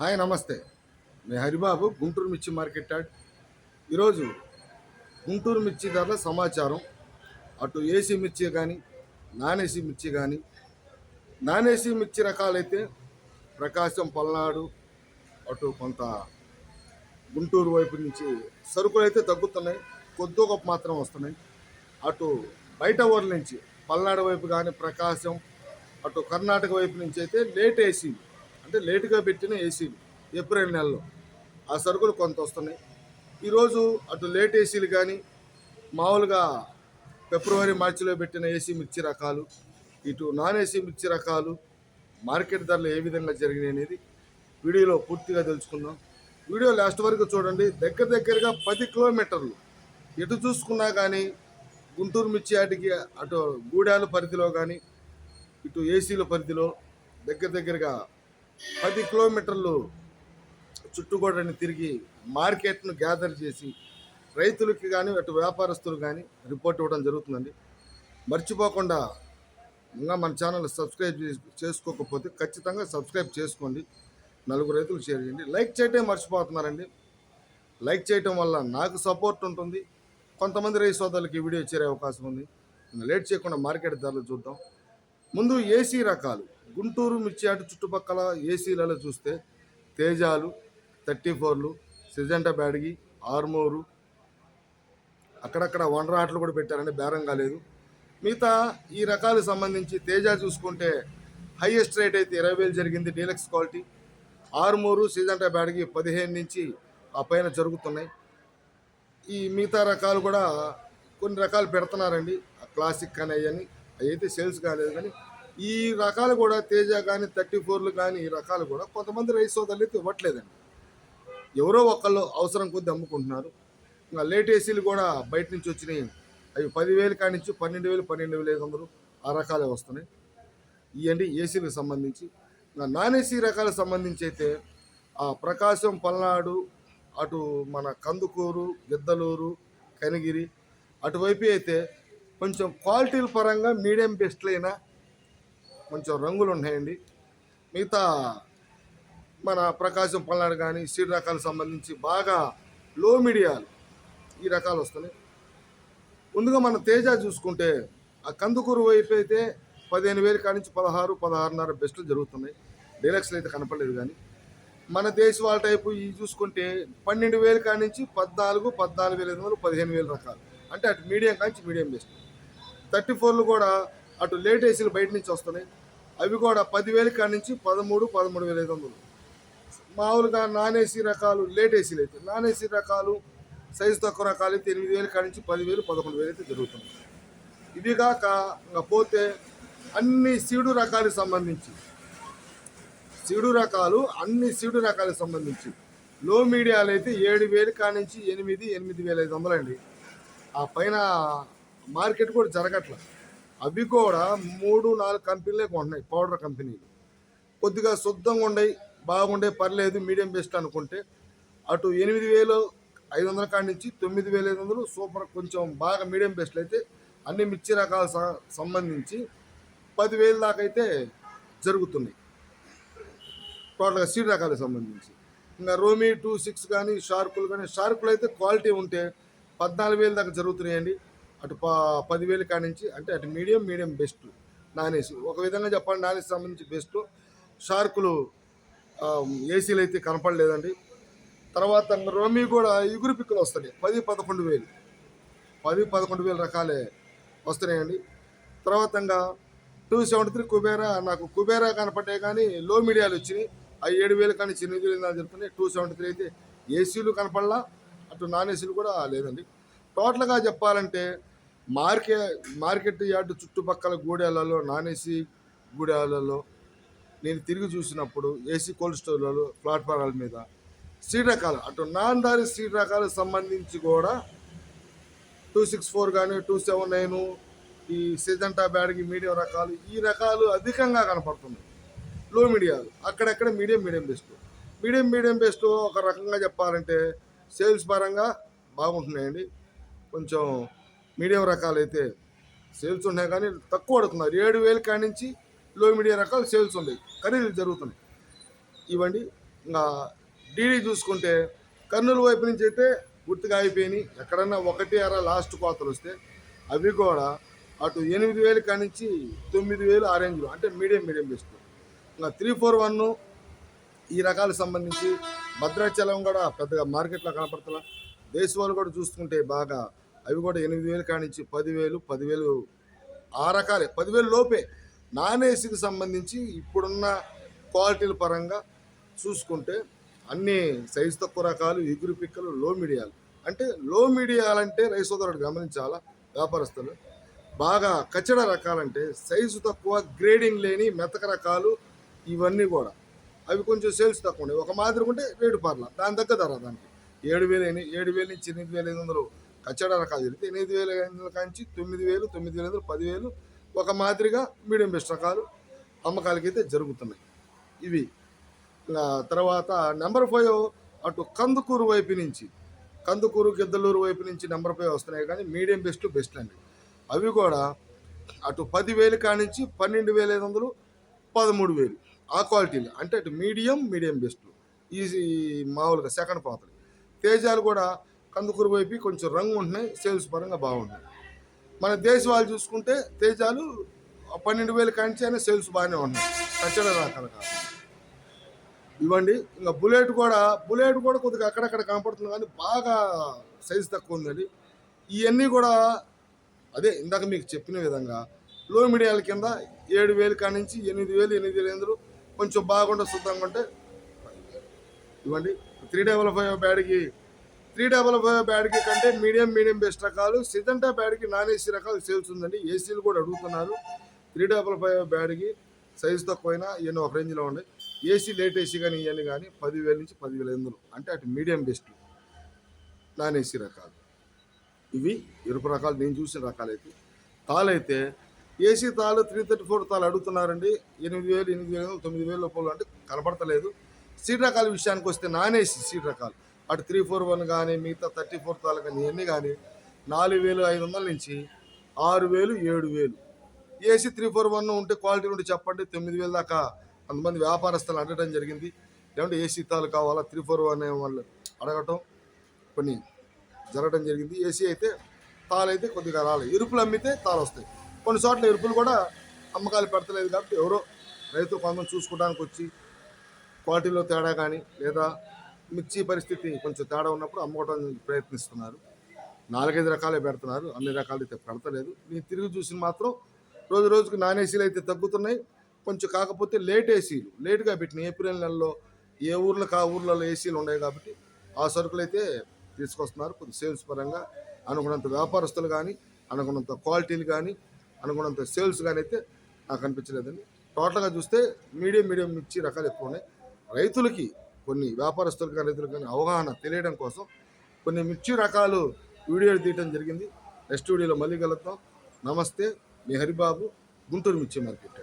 Hi నమస్తే. మీ హరిబాబు గుంటూరు మిర్చి market yard ఈరోజు గుంటూరు మిర్చి ధరల సమాచారం. అటు ఏసీ మిర్చి కానీ నాన్ ఏసీ మిర్చి కానీ నాన్ ఏసీ మిర్చి రకాలైతే ప్రకాశం పల్నాడు అటు కొంత గుంటూరు వైపు నుంచి సరుకులు అయితే తగ్గుతున్నాయి. కొద్ది గొప్ప మాత్రం వస్తున్నాయి. అటు బయట ఊర్ల నుంచి పల్నాడు వైపు కానీ ప్రకాశం అటు కర్ణాటక వైపు నుంచి అయితే లేట్ ఏసీ అంటే లేటుగా పెట్టిన ఏసీలు ఏప్రిల్ నెలలో. ఆ సరుకులు కొంత వస్తున్నాయి. ఈరోజు అటు లేట్ ఏసీలు కానీ మామూలుగా ఫిబ్రవరి మార్చిలో పెట్టిన ఏసీ మిర్చి రకాలు ఇటు నాన్ ఏసీ మిర్చి రకాలు మార్కెట్ ధరలు ఏ విధంగా జరిగినాయి అనేది వీడియోలో పూర్తిగా తెలుసుకుందాం. వీడియో లాస్ట్ వరకు చూడండి. దగ్గర దగ్గరగా పది కిలోమీటర్లు. ఎటు చూసుకున్నా కానీ గుంటూరు మిర్చి ఆటికి అటు గూడాల పరిధిలో కానీ ఇటు ఏసీల పరిధిలో దగ్గర దగ్గరగా పది కిలోమీటర్లు చుట్టుగోడని తిరిగి మార్కెట్ను గ్యాదర్ చేసి రైతులకి కానీ అటు వ్యాపారస్తులు కానీ రిపోర్ట్ ఇవ్వడం జరుగుతుందండి. మర్చిపోకుండా ఇంకా మన ఛానల్ సబ్స్క్రైబ్ చేసి- చేసుకోకపోతే ఖచ్చితంగా సబ్స్క్రైబ్ చేసుకోండి. నలుగురు రైతులు షేర్ చేయండి. లైక్ చేయటం మర్చిపోతున్నారండి. లైక్ చేయటం వల్ల నాకు సపోర్ట్ ఉంటుంది. కొంతమంది రైతు సోదరులకి ఈ వీడియో చేరే అవకాశం ఉంది. లేట్ చేయకుండా మార్కెట్ ధరలు చూద్దాం. ముందు ఏసీ రకాలు. గుంటూరు మిర్చి అటు చుట్టుపక్కల ఏసీలలో చూస్తే తేజాలు థర్టీ ఫోర్లు సిజెంటా బ్యాడ్గి ఆర్మూరు అక్కడక్కడ వండరాట్లు ఆటలు కూడా పెట్టారండి బేరం కాలేదు. మిగతా ఈ రకాలకు సంబంధించి తేజ చూసుకుంటే హైయెస్ట్ రేట్ అయితే ఇరవై వేలు జరిగింది deluxe quality. Armoor Syngenta Byadgi పదిహేను నుంచి ఆ పైన జరుగుతున్నాయి. ఈ మిగతా రకాలు కూడా కొన్ని రకాలు పెడుతున్నారండి. ఆ క్లాసిక్ కానీ అవన్నీ అవి అయితే సేల్స్ కాలేదు కానీ ఈ రకాలు కూడా తేజ కానీ థర్టీ ఫోర్లు కానీ ఈ రకాలు కూడా కొంతమంది రైస్ సోదరులు అయితే ఇవ్వట్లేదండి. ఎవరో ఒకళ్ళు అవసరం కొద్ది అమ్ముకుంటున్నారు. ఇంకా లేట్ ఏసీలు కూడా బయట నుంచి వచ్చినాయి. అవి పదివేలు కానించి పన్నెండు వేలు పన్నెండు వేలు ఐదు వందలు ఆ రకాలే వస్తున్నాయి. ఇవన్నీ ఏసీలకు సంబంధించి. ఇంకా నాన్ ఏసీ రకాలకు సంబంధించి అయితే ఆ ప్రకాశం పల్నాడు అటు మన కందుకూరు గిద్దలూరు కనిగిరి అటువైపు అయితే కొంచెం క్వాలిటీల పరంగా మీడియం బెస్ట్లైనా కొంచెం రంగులు ఉన్నాయండి. మిగతా మన ప్రకాశం పల్నాడు కానీ సీడ్ రకాలకు సంబంధించి బాగా లో మీడియాలు ఈ రకాలు వస్తున్నాయి. ముందుగా మన తేజ చూసుకుంటే ఆ కందుకూరు వైపు అయితే పదిహేను వేలు కానించి పదహారు పదహారున్నర బెస్ట్లు జరుగుతున్నాయి. డీలక్స్లు అయితే కనపడలేదు కానీ. మన దేశ వాళ్ళ టైపు ఇవి చూసుకుంటే పన్నెండు వేలు కానించి పద్నాలుగు పద్నాలుగు వేల ఐదు వందలు పదిహేను వేలు రకాలు. అంటే అటు మీడియం కానించి మీడియం బెస్ట్. థర్టీ ఫోర్లు కూడా అటు లేట్ ఏసీలు బయట నుంచి వస్తున్నాయి. అవి కూడా పదివేల కాడి నుంచి పదమూడు పదమూడు వేల ఐదు వందలు. మామూలుగా నాన్ ఏసీ రకాలు లేట్ ఏసీలు అయితే నాన్ ఏసీ రకాలు సైజు తక్కువ రకాలు అయితే ఎనిమిది వేల కాడి నుంచి పదివేలు పదకొండు వేలు అయితే జరుగుతుంది ఇది కాక ఇంకా పోతే అన్ని సీడు రకాలకు సంబంధించి సీడు రకాలు అన్ని సీడు రకాలకు సంబంధించి లో మీడియాలు అయితే ఏడు వేలు నుంచి ఎనిమిది ఎనిమిది వేల ఐదు వందలండి. ఆ పైన మార్కెట్ కూడా జరగట్లేదు అవి కూడా మూడు నాలుగు కంపెనీలే కొంటున్నాయి పౌడర్ కంపెనీలు. కొద్దిగా శుద్ధంగా ఉండయి బాగుండే పర్లేదు మీడియం బెస్ట్ అనుకుంటే. అటు ఎనిమిది వేలు ఐదు వందల కాడి నుంచి తొమ్మిది వేల ఐదు వందలు సూపర్ కొంచెం బాగా మీడియం బెస్ట్లు అయితే అన్ని మిర్చి రకాల స- సంబంధించి పదివేల దాకా అయితే జరుగుతున్నాయి. టోటల్గా సీడ్ రకాలకు సంబంధించి. ఇంకా రోమీ టూ సిక్స్ కానీ షార్కులు కానీ షార్కులు అయితే క్వాలిటీ ఉంటే పద్నాలుగు వేల దాకా జరుగుతున్నాయండి. అటు ప పదివేలు కానించి అంటే అటు మీడియం మీడియం బెస్ట్ నానేసి. ఒక విధంగా చెప్పండి నానేసి సంబంధించి బెస్ట్. షార్కులు ఏసీలు అయితే కనపడలేదండి. తర్వాత రోమి రోమీ కూడా ఇగురు పిక్కలు వస్తాయి పది పదకొండు వేలు. పది పదకొండు వేల రకాలే వస్తున్నాయండి. తర్వాత ఇంకా టూ సెవెంటీ త్రీ కుబేరా నాకు కుబేరా కనపడ్డాయి కానీ లో మీడియాలు వచ్చినాయి. ఆ ఏడు వేలు కానీ చిన్నది లేదని చెప్తున్నాయి టూ సెవెంటీ త్రీ అయితే ఏసీలు కనపడలా అటు నాన్ ఏసీలు కూడా లేదండి. టోటల్గా చెప్పాలంటే మార్కె మార్కెట్ యార్డు చుట్టుపక్కల గూడెలలో నాన్ ఏసీ గూడెలలో నేను తిరిగి చూసినప్పుడు ఏసీ కోల్డ్ స్టోర్లలో ప్లాట్ఫారాల మీద సీడ్ రకాలు అటు నాన్ దారి సీడ్ రకాలకు సంబంధించి కూడా టూ సిక్స్ ఫోర్ కానీ టూ సెవెన్ నైన్ ఈ సిజంటా బ్యాడ్కి మీడియం రకాలు ఈ రకాలు అధికంగా కనపడుతున్నాయి. లో మీడియాలు అక్కడక్కడ medium medium best medium medium best ఒక రకంగా చెప్పాలంటే సేల్స్ పరంగా బాగుంటున్నాయండి. కొంచెం మీడియం రకాలు అయితే సేల్స్ ఉన్నాయి కానీ తక్కువ పడుతున్నారు ఏడు వేలు కాడి నుంచి లో మీడియం రకాలు సేల్స్ ఉన్నాయి. ఖరీదులు జరుగుతున్నాయి. ఇవ్వండి. ఇంకా డీడీ చూసుకుంటే కర్నూలు వైపు నుంచి అయితే గుర్తుగా అయిపోయినాయి. ఎక్కడన్నా ఒకటి అర లాస్ట్ కోతలు వస్తే అవి కూడా అటు ఎనిమిది వేలు కానించి తొమ్మిది వేలు ఆ రేంజ్లో అంటే మీడియం మీడియం బెస్ట్ ఇంకా త్రీ ఫోర్ వన్ ఈ రకాలకు సంబంధించి భద్రాచలం కూడా పెద్దగా మార్కెట్లో కనపడుతున్నా దేశవాళ్ళు కూడా చూసుకుంటే బాగా అవి కూడా ఎనిమిది వేలు కానించి పదివేలు పదివేలు ఆ రకాలే. పదివేలు లోపే. నాన్ ఏసీకి సంబంధించి ఇప్పుడున్న క్వాలిటీల పరంగా చూసుకుంటే అన్ని సైజు తక్కువ రకాలు ఎగురు పిక్కలు లో మీడియాలు అంటే లో మీడియాలంటే రైస్ సోదరుడు గమనించాలా? వ్యాపారస్తులు. బాగా కచ్చడ రకాలంటే సైజు తక్కువ గ్రేడింగ్ లేని మెతక రకాలు ఇవన్నీ కూడా. అవి కొంచెం సేల్స్ తక్కువ ఉన్నాయి. ఒక మాదిరి ఉంటే రేటు పర్ల. దాని దగ్గర ధర దానికి. ఏడు వేలు ఏడు వేలు నుంచి ఎనిమిది వేల ఐదు వందలు కచ్చడా రకాలు జరిగితే ఎనిమిది వేల ఐదు వందల కాంచి తొమ్మిది వేలు తొమ్మిది వేల ఐదు వందలు పదివేలు ఒక మాదిరిగా మీడియం బెస్ట్ రకాలు అమ్మకాలకైతే జరుగుతున్నాయి. ఇవి తర్వాత నెంబర్ ఫైవ్ అటు కందుకూరు వైపు నుంచి కందుకూరు గిద్దలూరు వైపు నుంచి నెంబర్ ఫైవ్ వస్తున్నాయి కానీ మీడియం బెస్ట్ బెస్ట్ అండి. అవి కూడా అటు పదివేలు కానించి పన్నెండు వేల ఐదు వందలు పదమూడు వేలు. ఆ క్వాలిటీలు అంటే అటు మీడియం మీడియం బెస్ట్. ఈజీ మామూలుగా సెకండ్ పాత్ర. తేజాలు కూడా కందుకూరు వైపు కొంచెం రంగు ఉంటున్నాయి సేల్స్ పరంగా బాగున్నాయి మన దేశ వాళ్ళు చూసుకుంటే తేజాలు పన్నెండు వేలు కాంచి అయినా సేల్స్ బాగానే ఉన్నాయి. కచ్చడ రకాల కాదు. ఇవ్వండి ఇంకా బుల్లెట్ కూడా బుల్లెట్ కూడా కొద్దిగా అక్కడక్కడ కనపడుతుంది కానీ బాగా సైజు తక్కువ ఉందండి ఇవన్నీ కూడా అదే ఇందాక మీకు చెప్పిన విధంగా లో మీడియాల కింద ఏడు వేలు కానించి ఎనిమిది వేలు ఎనిమిది వేలు కొంచెం బాగుంటే శుద్ధంగా ఉంటే ఇవ్వండి. Three double five బ్యాడ్కి three double five బ్యాడ్కి కంటే మీడియం మీడియం బెస్ట్ రకాలు సిజంటా బ్యాడ్కి నాన్ ఏసీ రకాలు సేల్స్ ఉందండి. ఏసీలు కూడా అడుగుతున్నారు. త్రీ డబల్ ఫైవ్ బ్యాడ్కి సైజు తక్కువైనా ఇవన్నీ ఒక రేంజ్లో ఉన్నాయి ఏసీ లేట్ ఏసీ కానీ ఇవన్నీ కానీ పదివేల నుంచి పదివేల ఎనిమిది అంటే అటు మీడియం బెస్ట్ నాన్ ఏసీ రకాలు. ఇవి ఎరుపు రకాలు నేను చూసిన రకాలైతే తాళైతే ఏసీ తాళ్ళు త్రీ థర్టీ ఫోర్ తాళ్ళు అడుగుతున్నారండి. ఎనిమిది వేలు ఎనిమిది వేలు తొమ్మిది వేల లోపల అంటే కనబడతలేదు సీట్ రకాల విషయానికి వస్తే నాన్ ఏసీ సీట్ రకాలు. అటు త్రీ ఫోర్ వన్ కానీ మిగతా థర్టీ ఫోర్ తాలూ కానీ ఇవన్నీ కానీ నాలుగు వేలు ఐదు వందల నుంచి ఆరు వేలు ఏడు వేలు. ఏసీ త్రీ ఫోర్ వన్ ఉంటే క్వాలిటీ ఉంటే చెప్పండి తొమ్మిది వేల దాకా కొంతమంది వ్యాపారస్తులు అడగడం జరిగింది. లేదంటే ఏసీ తాళ్ళు కావాలా త్రీ ఫోర్ వన్ వాళ్ళు అడగటం కొన్ని జరగడం జరిగింది. ఏసీ అయితే తాలు అయితే కొద్దిగా రాలేదు ఇరుపులు అమ్మితే తాలు వస్తాయి. కొన్ని చోట్ల ఇరుపులు కూడా అమ్మకాలు పెడతలేదు కాబట్టి ఎవరో రైతు కొంతమంది చూసుకోవడానికి వచ్చి క్వాలిటీలో తేడా కానీ లేదా మిర్చి పరిస్థితి కొంచెం తేడా ఉన్నప్పుడు అమ్ముకోవడానికి ప్రయత్నిస్తున్నారు. నాలుగైదు రకాలే పెడుతున్నారు. అన్ని రకాలు అయితే పెడతలేదు. నేను తిరిగి చూసిన మాత్రం రోజు రోజుకి నాన్ ఏసీలు అయితే తగ్గుతున్నాయి. కొంచెం కాకపోతే లేట్ ఏసీలు. లేట్గా పెట్టినాయి ఏప్రిల్ నెలలో ఏ ఊర్లకు ఆ ఊర్లలో ఏసీలు ఉన్నాయి కాబట్టి ఆ సరుకులు అయితే తీసుకొస్తున్నారు. కొద్ది సేల్స్ పరంగా అనుకున్నంత వ్యాపారస్తులు కానీ అనుకున్నంత క్వాలిటీలు కానీ అనుకున్నంత సేల్స్ కానీ అయితే నాకు అనిపించలేదండి. టోటల్గా చూస్తే మీడియం మీడియం మిర్చి రకాలు ఎక్కువ ఉన్నాయి. రైతులకి కొన్ని వ్యాపారస్తులకు కానీ రైతులకు కానీ అవగాహన తెలియడం కోసం కొన్ని మిర్చి రకాలు వీడియోలు తీయడం జరిగింది. నెక్స్ట్ వీడియోలో మళ్ళీ కలుద్దాం. నమస్తే మీ హరిబాబు గుంటూరు మిర్చి మార్కెట్.